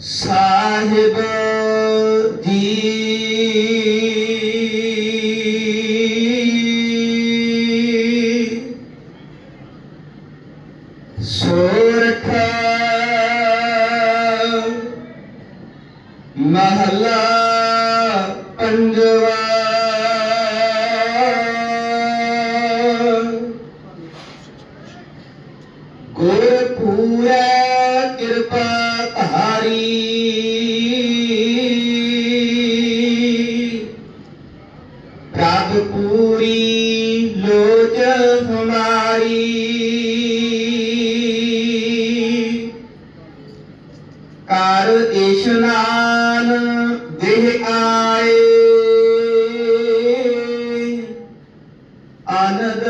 ਸਾਹਿਬ ਜੀ। ਸੋਰਠ ਮਹਲਾ ਪੰਜਵਾ ਪੂਰੈ ਕਿਰਪਾ ਧਾਰੀ। ਪ੍ਰਭ ਪੂਰੀ ਲੋਚ ਹਮਾਰੀ ਕਰ ਇਸ਼ਨਾਨ ਦੇਹ ਆਏ। ਆਨੰਦ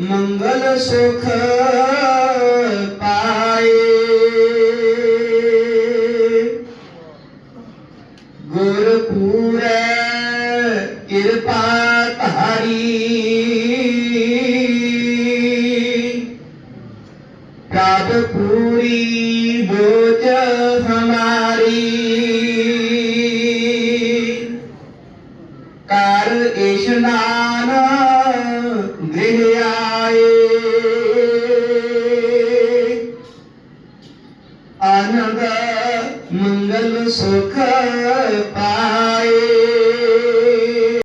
ਮੰਗਲ ਸੁਖ ਗੁਰ ਪੂਰੈ ਕਿਰਪਾ ਧਾਰੀ। ਪ੍ਰਭ ਪੂਰੀ ਬੋਝ ਹਮਾਰੀ। ਕਰ ਇਸ਼ਨਾਨ ਗ੍ਰਹਿ ਆਏ। ਆਨੰਦ, ਮੰਗਲ, ਸੁਖ